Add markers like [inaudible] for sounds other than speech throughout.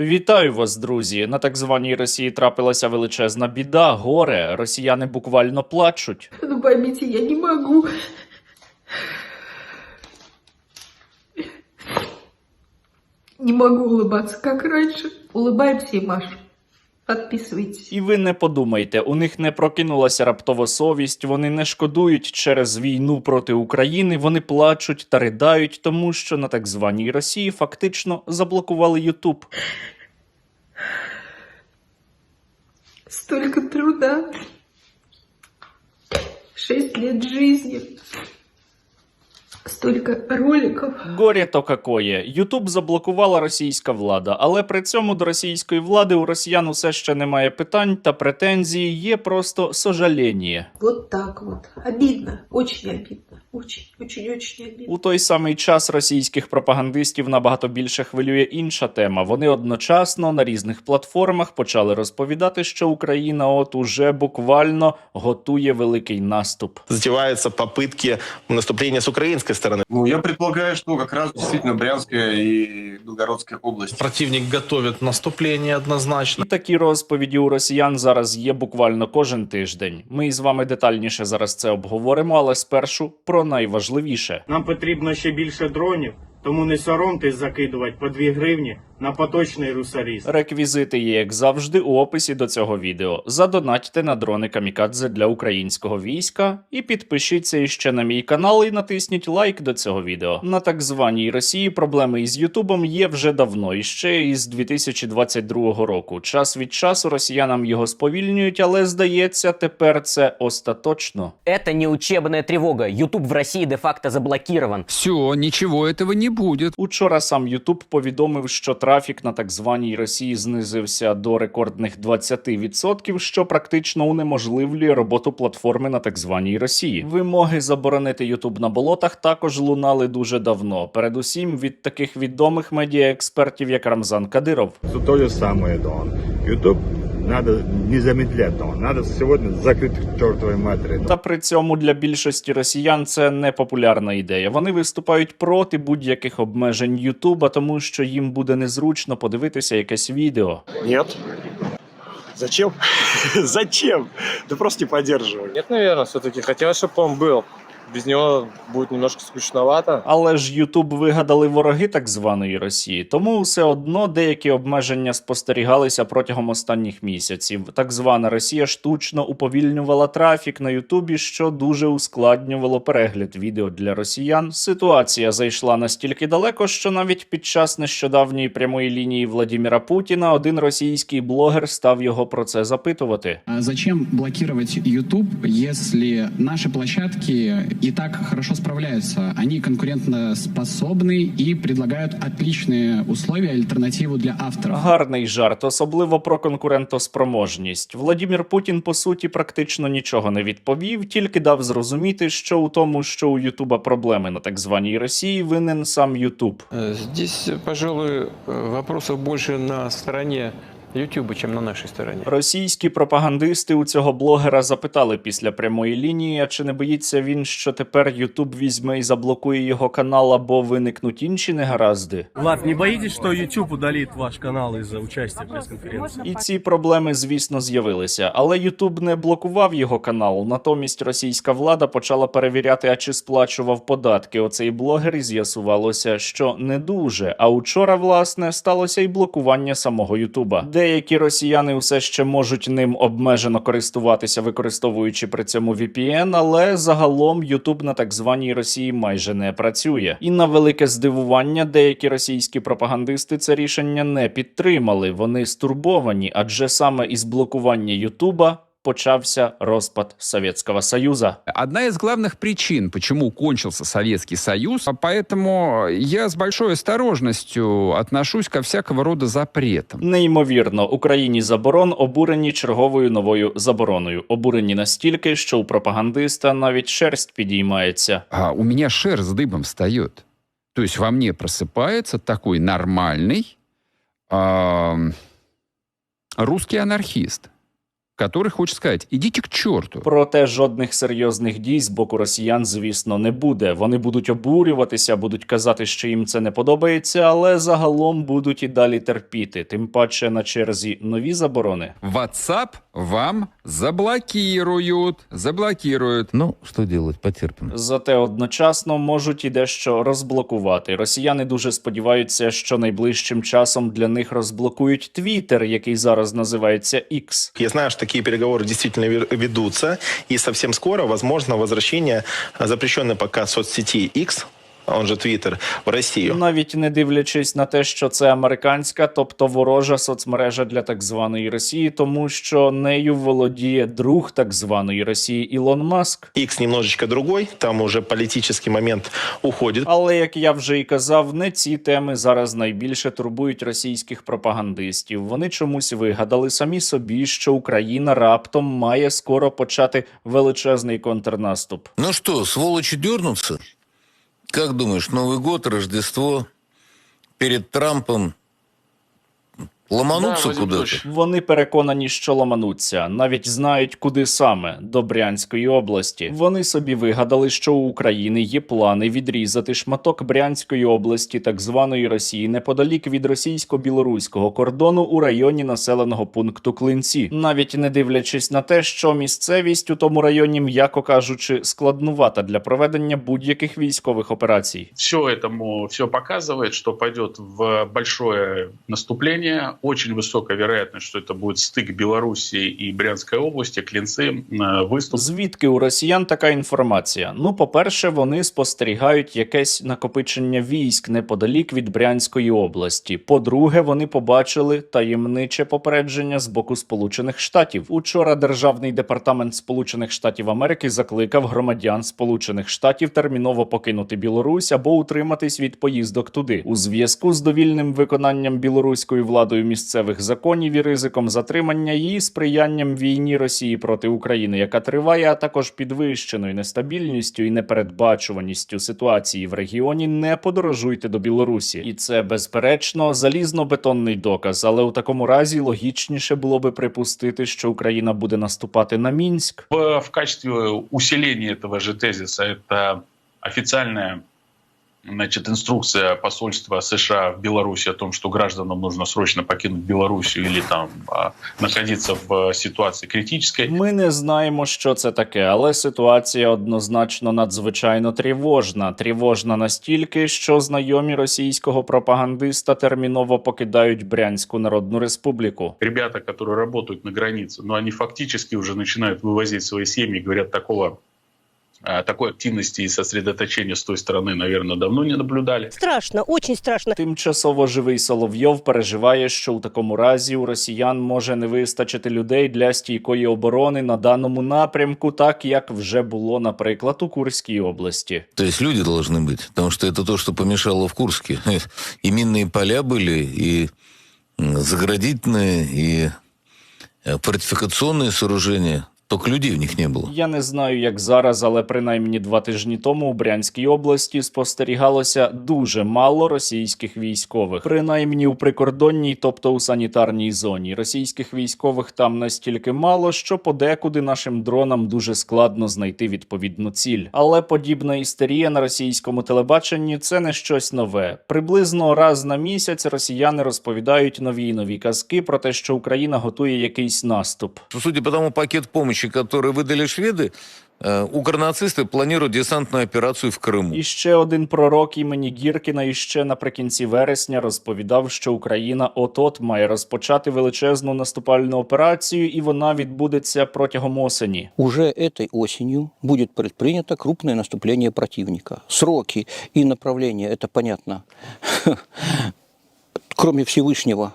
Вітаю вас, друзі. На так званій Росії трапилася величезна біда, горе. Росіяни буквально плачуть. Ну, поймите, я не могу. Не могу улыбаться, как раньше. Улыбаємося и Маша. Подписывайтесь. І ви не подумайте, у них не прокинулася раптово совість, вони не шкодують через війну проти України, вони плачуть та ридають, тому що на так званій Росії фактично заблокували Ютуб. Столько труда. Шесть лет жизни. Столько роликов. Горє то какое. Ютуб заблокувала російська влада, але при цьому до російської влади у росіян усе ще немає питань та претензій, є просто сожаління. Вот так вот. Обидно. Очень обидно. Очень, очень, очень обидно. У той самий час російських пропагандистів набагато більше хвилює інша тема. Вони одночасно на різних платформах почали розповідати, що Україна от уже буквально готує великий наступ. затеваются попытки наступления с украинской стороны. Ну, я предполагаю, что как раз действительно Брянская и Белгородская область. Противник готовит наступление однозначно. І такі розповіді у росіян зараз є буквально кожен тиждень. Ми із вами детальніше зараз це обговоримо, але спершу про найважливіше. Нам потрібно ще більше дронів, тому не соромтесь закидувати по 2 гривні на поточний русаріст. Реквізити є, як завжди, у описі до цього відео. Задонатьте на дрони камікадзе для українського війська і підпишіться іще на мій канал і натисніть лайк до цього відео. На так званій Росії проблеми із Ютубом є вже давно, і ще із 2022 року. Час від часу росіянам його сповільнюють, але здається, тепер це остаточно. Это не учебная тревога. YouTube в России де-факто заблокирован. Все, ничего этого не будет. Учора сам Ютуб повідомив, що трафік на так званій Росії знизився до рекордних 20%, що практично унеможливлює роботу платформи на так званій Росії. Вимоги заборонити Ютуб на болотах також лунали дуже давно. Передусім від таких відомих медіаекспертів, як Рамзан Кадиров. То саме самое, Дон. Ютуб надо не замедлять, Дон. Надо сегодня закрыть к чертовой матери. Дон. Та при цьому для більшості росіян це не популярна ідея. Вони виступають проти будь-яких обмежень Ютуба, тому що їм буде незручно подивитися якесь відео. Нет. Зачем? [laughs] Зачем? Да просто не поддерживай. Нет, наверное, все-таки хотелось, чтобы он был. Без него будет немножко скучновато. Але ж Ютуб вигадали вороги так званої Росії, тому все одно деякі обмеження спостерігалися протягом останніх місяців. Так звана Росія штучно уповільнювала трафік на Ютубі, що дуже ускладнювало перегляд відео для росіян. Ситуація зайшла настільки далеко, що навіть під час нещодавньої прямої лінії Владіміра Путіна один російський блогер став його про це запитувати. А Зачем блокировать YouTube, если наши площадки и так хорошо справляются? Они конкурентно способны и предлагают отличные условия, альтернативу для авторов. Гарний жарт, особливо про конкурентоспроможність. Владімір Путін по суті практично нічого не відповів, тільки дав зрозуміти, що у тому, що у Ютуба проблеми на так званій Росії, винен сам Ютуб. Здесь, пожалуй, вопросов больше на стороне YouTube, чем на нашей стороне. Російські пропагандисти у цього блогера запитали після прямої лінії, а чи не боїться він, що тепер Ютуб візьме і заблокує його канал, або виникнуть інші негаразди. Влад, не боїтесь, що YouTube удалить ваш канал із-за участі в прес-конференції? І ці проблеми, звісно, з'явилися. Але Ютуб не блокував його канал. Натомість російська влада почала перевіряти, а чи сплачував податки. Оцей блогер і з'ясувалося, що не дуже. А учора, власне, сталося і блокування самого Ютуба. Деякі росіяни все ще можуть ним обмежено користуватися, використовуючи при цьому VPN, але загалом Ютуб на так званій Росії майже не працює. І на велике здивування, деякі російські пропагандисти це рішення не підтримали. Вони стурбовані, адже саме із блокування Ютуба почався розпад Совєтського Союза. Одна из главных причин, почему кончился Советский Союз, а поэтому я с большой осторожностью отношусь ко всякого рода запретам. Неймовірно, Україні заборон обурені черговою новою забороною. Обурені настільки, що у пропагандиста навіть шерсть підіймається. А у меня шерсть дыбом встает. То есть во мне просыпается такой нормальный ам, русский анархист, который хочет сказать, идите к черту. Проте жодних серйозних дій з боку росіян, звісно, не буде. Вони будуть обурюватися, будуть казати, що їм це не подобається, але загалом будуть і далі терпіти. Тим паче на черзі нові заборони. WhatsApp вам заблокируют. Заблокируют. Ну, что делать, потерпим. Зате одночасно можуть і дещо розблокувати. Росіяни дуже сподіваються, що найближчим часом для них розблокують Твіттер, який зараз називається X. Я знаю, что такие переговоры действительно ведутся, и совсем скоро возможно возвращение запрещенной пока соцсети X, он же Twitter, в Россию. Навіть не дивлячись на те, що це американська, тобто ворожа соцмережа для так званої Росії, тому що нею володіє друг так званої Росії Ілон Маск. X немножечко другой, там уже политический момент уходит. Але як я вже і казав, не ці теми зараз найбільше турбують російських пропагандистів. Вони чомусь вигадали самі собі, що Україна раптом має скоро почати величезний контрнаступ. Ну что, сволочи дернутся? Как думаешь, Новый год, Рождество, перед Трампом ломануться куда-то? Вони переконані, що ламануться, навіть знають, куди саме до Брянської області. Вони собі вигадали, що у України є плани відрізати шматок Брянської області, так званої Росії, неподалік від російсько-білоруського кордону у районі населеного пункту Клинці, навіть не дивлячись на те, що місцевість у тому районі, м'яко кажучи, складнувата для проведення будь-яких військових операцій. Все этому все показывает, что пойдет в большое наступление Очень высокая вероятность, что это будет стык Белоруссии и Брянской области, клинцы, э, выступ. Звідки у росіян така інформація? Ну, по-перше, вони спостерігають якесь накопичення військ неподалік від Брянської області. По-друге, вони побачили таємниче попередження з боку Сполучених Штатів. Учора Державний департамент Сполучених Штатів Америки закликав громадян Сполучених Штатів терміново покинути Білорусь або утриматись від поїздок туди у зв'язку з довільним виконанням білоруською владою місцевих законів і ризиком затримання її сприянням війні Росії проти України, яка триває, а також підвищеною нестабільністю і непередбачуваністю ситуації в регіоні. Не подорожуйте до Білорусі, і це безперечно залізно-бетонний доказ. Але у такому разі логічніше було би припустити, що Україна буде наступати на мінськ. В, в качестве усиления этого же тезиса это официальная значит, инструкция посольства США в Беларуси о том, что гражданам нужно срочно покинуть Белоруссию или там а, находиться в ситуации критической. Ми не знаємо, що це таке, але ситуація однозначно надзвичайно тривожна. Тривожна настільки, що знайомі російського пропагандиста терміново покидають Брянську Народну Республіку. Ребята, которые работают на границе, но они фактически уже начинают вывозить свои семьи, говорят, такого такой активности и сосредоточения с той стороны, наверное, давно не наблюдали. Страшно, очень страшно. Тимчасово живий Соловйов переживає, що у такому разі у росіян може не вистачити людей для стійкої оборони на даному напрямку, так як вже було, наприклад, у Курській області. То есть люди должны быть, потому что это то, что помешало в Курске. И минные [laughs] поля были, и м, заградительные, и э, фортификационные сооружения. Только людей в них не было. Я не знаю, як зараз, але принаймні два тижні тому у Брянській області спостерігалося дуже мало російських військових, принаймні у прикордонній, тобто у санітарній зоні. Російських військових там настільки мало, що подекуди нашим дронам дуже складно знайти відповідну ціль. Але подібна істерія на російському телебаченні це не щось нове. Приблизно раз на місяць росіяни розповідають нові й нові казки про те, що Україна готує якийсь наступ. Судя по тому пакет помощи, который выдали шведы, э, укрнацисты планируют десантную операцию в Крыму. І ще один пророк імені Гіркіна іще наприкінці вересня розповідав, що Україна от-от має розпочати величезну наступальну операцію, і вона відбудеться протягом осені. Уже этой осенью будет предпринято крупное наступление противника. Сроки и направления, это понятно. [laughs] Кроме Всевышнего,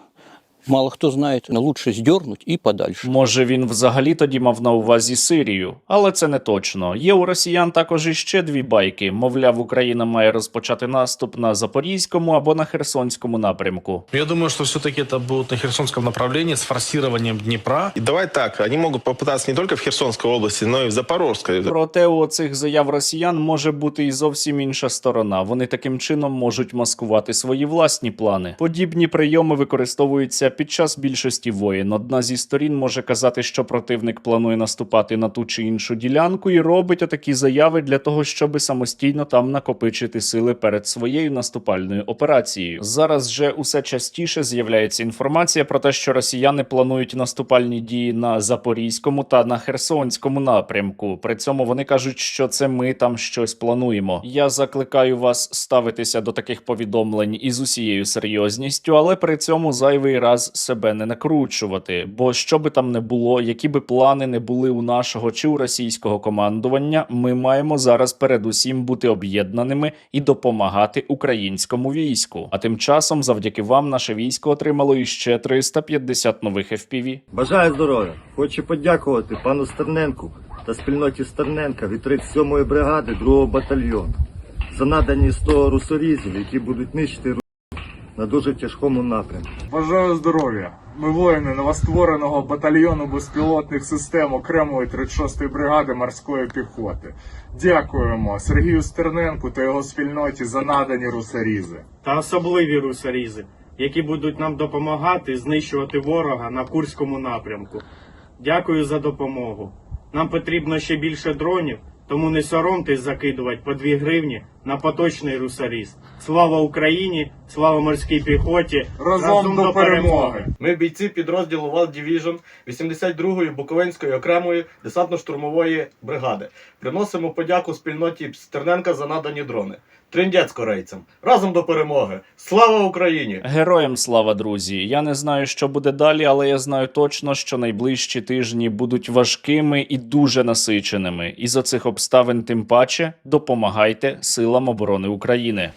мало кто знает, но лучше сдернуть и подальше. Може, він взагалі тоді мав на увазі Сирію, але це не точно. Є у росіян також іще дві байки. Мовляв, Україна має розпочати наступ на запорізькому або на херсонському напрямку. Я думаю, что все-таки это будет на Херсонском направлении с форсированием Днепра. И давай так, они могут попытаться не только в Херсонской области, но и в Запорожской. Проте у цих заяв росіян може бути і зовсім інша сторона. Вони таким чином можуть маскувати свої власні плани. Подібні прийоми використовуються під час більшості воєн одна зі сторін може казати, що противник планує наступати на ту чи іншу ділянку, і робить отакі заяви для того, щоб самостійно там накопичити сили перед своєю наступальною операцією. Зараз же усе частіше з'являється інформація про те, що росіяни планують наступальні дії на Запорізькому та на Херсонському напрямку. При цьому вони кажуть, що це ми там щось плануємо. Я закликаю вас ставитися до таких повідомлень із усією серйозністю, але при цьому зайвий раз себе не накручувати. Бо що би там не було, які би плани не були у нашого чи у російського командування, ми маємо зараз передусім бути об'єднаними і допомагати українському війську. А тим часом, завдяки вам, наше військо отримало іще 350 нових FPV. Бажаю здоров'я. Хочу подякувати пану Стерненку та спільноті Стерненка від 37-ї бригади 2-го батальйону за надані 100 русорізів, які будуть нищити на дуже тяжкому напрямку. Бажаю здоров'я. Ми воїни новоствореного батальйону безпілотних систем окремої 36-ї бригади морської піхоти. Дякуємо Сергію Стерненку та його спільноті за надані русорізи. Та особливі русорізи, які будуть нам допомагати знищувати ворога на Курському напрямку. Дякую за допомогу. Нам потрібно ще більше дронів, тому не соромтесь закидувати по 2 гривні на поточний русаріст. Слава Україні! Слава морській піхоті! Разом, до перемоги! Ми бійці підрозділу Wild Division 82-ї Буковинської окремої десантно-штурмової бригади. Приносимо подяку спільноті Стерненка за надані дрони. Триндець корейцям. Разом до перемоги! Слава Україні! Героям слава, друзі! Я не знаю, що буде далі, але я знаю точно, що найближчі тижні будуть важкими і дуже насиченими. І за цих обставин, тим паче, допомагайте силам оборони України.